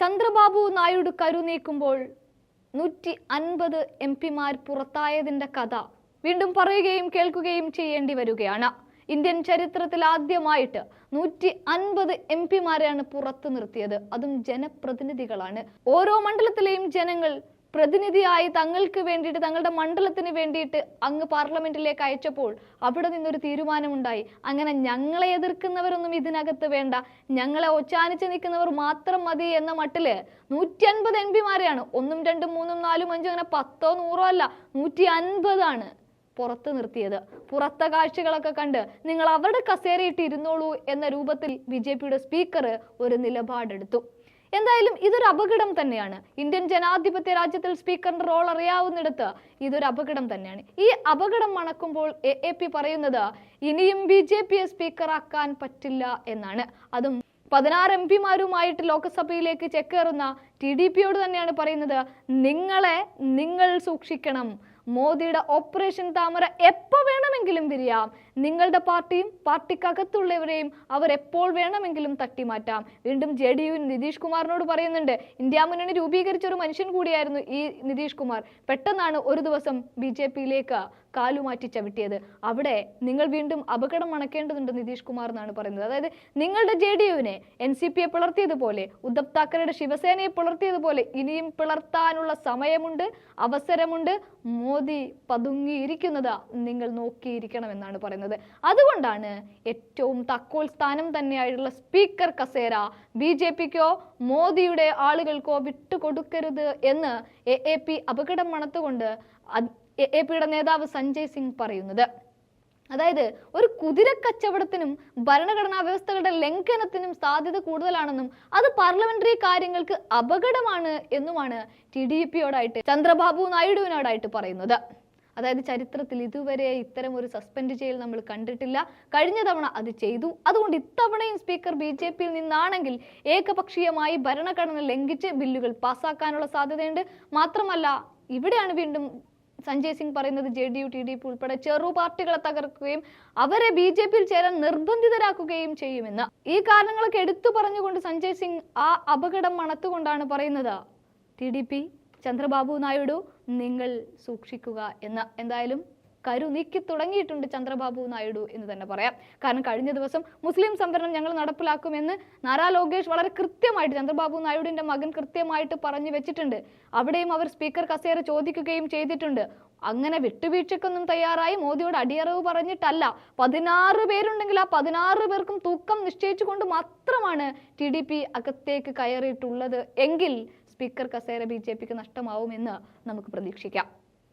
ചന്ദ്രബാബു നായിഡു കരുനീക്കുമ്പോൾ നൂറ്റി അൻപത് എം പിമാർ പുറത്തായതിന്റെ കഥ വീണ്ടും പറയുകയും കേൾക്കുകയും ചെയ്യേണ്ടി വരികയാണ്. ഇന്ത്യൻ ചരിത്രത്തിൽ ആദ്യമായിട്ട് നൂറ്റി അൻപത് എം പിമാരെയാണ് പുറത്തു നിർത്തിയത്. അതും ജനപ്രതിനിധികളാണ്. ഓരോ മണ്ഡലത്തിലെയും ജനങ്ങൾ പ്രതിനിധിയായി തങ്ങൾക്ക് വേണ്ടിയിട്ട് തങ്ങളുടെ മണ്ഡലത്തിന് വേണ്ടിയിട്ട് അങ്ങ് പാർലമെന്റിലേക്ക് അയച്ചപ്പോൾ അവിടെ നിന്നൊരു തീരുമാനമുണ്ടായി. അങ്ങനെ ഞങ്ങളെ എതിർക്കുന്നവരൊന്നും ഇതിനകത്ത് വേണ്ട. ഞങ്ങളെ ഒച്ചാനിച്ച് നിൽക്കുന്നവർ മാത്രം മതി എന്ന മട്ടിൽ നൂറ്റി അൻപത് എം പിമാരെയാണ്. ഒന്നും രണ്ടും മൂന്നും നാലും അഞ്ചും അങ്ങനെ പത്തോ നൂറോ അല്ല നൂറ്റി അൻപതാണ് പുറത്ത് നിർത്തിയത്. പുറത്തെ കാഴ്ചകളൊക്കെ കണ്ട് നിങ്ങൾ അവരുടെ കസേരയിട്ട് ഇരുന്നോളൂ എന്ന രൂപത്തിൽ ബി സ്പീക്കർ ഒരു നിലപാടെടുത്തു. എന്തായാലും ഇതൊരു അപകടം തന്നെയാണ്. ഇന്ത്യൻ ജനാധിപത്യ രാജ്യത്തിൽ സ്പീക്കറിന്റെ റോൾ അറിയാവുന്നിടത്ത് ഇതൊരു അപകടം തന്നെയാണ്. ഈ അപകടം മണക്കുമ്പോൾ എ എ പി പറയുന്നത് ഇനിയും ബി ജെ പിയെ സ്പീക്കറാക്കാൻ പറ്റില്ല എന്നാണ്. അതും പതിനാറ് എം പിമാരുമായിട്ട് ലോക്സഭയിലേക്ക് ചെക്കേറുന്ന ടി ഡി പിയോട് തന്നെയാണ് പറയുന്നത് നിങ്ങളെ നിങ്ങൾ സൂക്ഷിക്കണം. മോദിയുടെ ഓപ്പറേഷൻ താമര എപ്പോൾ വേണമെങ്കിലും വിരിയാം. നിങ്ങളുടെ പാർട്ടിയും പാർട്ടിക്കകത്തുള്ളവരെയും അവർ എപ്പോൾ വേണമെങ്കിലും തട്ടിമാറ്റാം. വീണ്ടും ജെ ഡി യു നിതീഷ് കുമാറിനോട് പറയുന്നുണ്ട് ഇന്ത്യ മുന്നണി രൂപീകരിച്ച ഒരു മനുഷ്യൻ കൂടിയായിരുന്നു ഈ നിതീഷ് കുമാർ. പെട്ടെന്നാണ് ഒരു ദിവസം ബി ജെ പിയിലേക്ക് കാലുമാറ്റി ചവിട്ടിയത്. അവിടെ നിങ്ങൾ വീണ്ടും അപകടം മണക്കേണ്ടതുണ്ട് നിതീഷ് കുമാർ എന്നാണ് പറയുന്നത്. അതായത് നിങ്ങളുടെ ജെ ഡി യുവിനെ എൻ സി പിയെ പിളർത്തിയതുപോലെ ഉദ്ധവ് താക്കറയുടെ ശിവസേനയെ പിളർത്തിയതുപോലെ ഇനിയും പിളർത്താനുള്ള സമയമുണ്ട് അവസരമുണ്ട്. മോദി പതുങ്ങിയിരിക്കുന്നത് നിങ്ങൾ നോക്കിയിരിക്കണമെന്നാണ് പറയുന്നത്. അതുകൊണ്ടാണ് ഏറ്റവും തക്കോൽ സ്ഥാനം തന്നെയായിട്ടുള്ള സ്പീക്കർ കസേര ബി ജെ പിക്കോ മോദിയുടെ ആളുകൾക്കോ വിട്ടുകൊടുക്കരുത് എന്ന് എ എ പി അപകടം മണത്തുകൊണ്ട് എ എ പിയുടെ നേതാവ് സഞ്ജയ് സിംഗ് പറയുന്നത്. അതായത് ഒരു കുതിര കച്ചവടത്തിനും ഭരണഘടനാ വ്യവസ്ഥകളുടെ ലംഘനത്തിനും സാധ്യത കൂടുതലാണെന്നും അത് പാർലമെന്ററി കാര്യങ്ങൾക്ക് അപകടമാണ് എന്നുമാണ് ടി ഡി പിയോടായിട്ട് ചന്ദ്രബാബു നായിഡുവിനോടായിട്ട് പറയുന്നത്. അതായത് ചരിത്രത്തിൽ ഇതുവരെ ഇത്തരം ഒരു സസ്പെൻഡ് ചെയ്യൽ നമ്മൾ കണ്ടിട്ടില്ല. കഴിഞ്ഞ തവണ അത് ചെയ്തു. അതുകൊണ്ട് ഇത്തവണയും സ്പീക്കർ ബി ജെ പിയിൽ നിന്നാണെങ്കിൽ ഏകപക്ഷീയമായി ഭരണഘടന ലംഘിച്ച് ബില്ലുകൾ പാസ്സാക്കാനുള്ള സാധ്യതയുണ്ട്. മാത്രമല്ല ഇവിടെയാണ് വീണ്ടും സഞ്ജയ് സിംഗ് പറയുന്നത് J D U T D P ഉൾപ്പെടെ ചെറു പാർട്ടികളെ തകർക്കുകയും അവരെ ബി ജെ പിയിൽ ചേരാൻ നിർബന്ധിതരാക്കുകയും ചെയ്യുമെന്ന്. ഈ കാരണങ്ങളൊക്കെ എടുത്തു പറഞ്ഞുകൊണ്ട് സഞ്ജയ് സിംഗ് ആ അപകടം മണത്തുകൊണ്ടാണ് പറയുന്നത്. T D P Chandrababu Naidu നിങ്ങൾ സൂക്ഷിക്കുക എന്ന്. എന്തായാലും കരു നീക്കി തുടങ്ങിയിട്ടുണ്ട് ചന്ദ്രബാബു നായിഡു എന്ന് തന്നെ പറയാം. കാരണം കഴിഞ്ഞ ദിവസം മുസ്ലിം സംവരണം ഞങ്ങൾ നടപ്പിലാക്കുമെന്ന് നാരാ ലോകേഷ് വളരെ കൃത്യമായിട്ട് ചന്ദ്രബാബു നായിഡുവിന്റെ മകൻ കൃത്യമായിട്ട് പറഞ്ഞു വെച്ചിട്ടുണ്ട്. അവിടെയും അവർ സ്പീക്കർ കസേര ചോദിക്കുകയും ചെയ്തിട്ടുണ്ട്. അങ്ങനെ വിട്ടുവീഴ്ചക്കൊന്നും തയ്യാറായി മോദിയോട് അടിയറവ് പറഞ്ഞിട്ടല്ല. പതിനാറ് പേരുണ്ടെങ്കിൽ ആ പതിനാറ് പേർക്കും തൂക്കം നിശ്ചയിച്ചുകൊണ്ട് മാത്രമാണ് ടി ഡി പി അകത്തേക്ക് കയറിയിട്ടുള്ളത്. എങ്കിൽ സ്പീക്കർ കസേര ബി ജെ പിക്ക് നഷ്ടമാവുമെന്ന് നമുക്ക് പ്രതീക്ഷിക്കാം.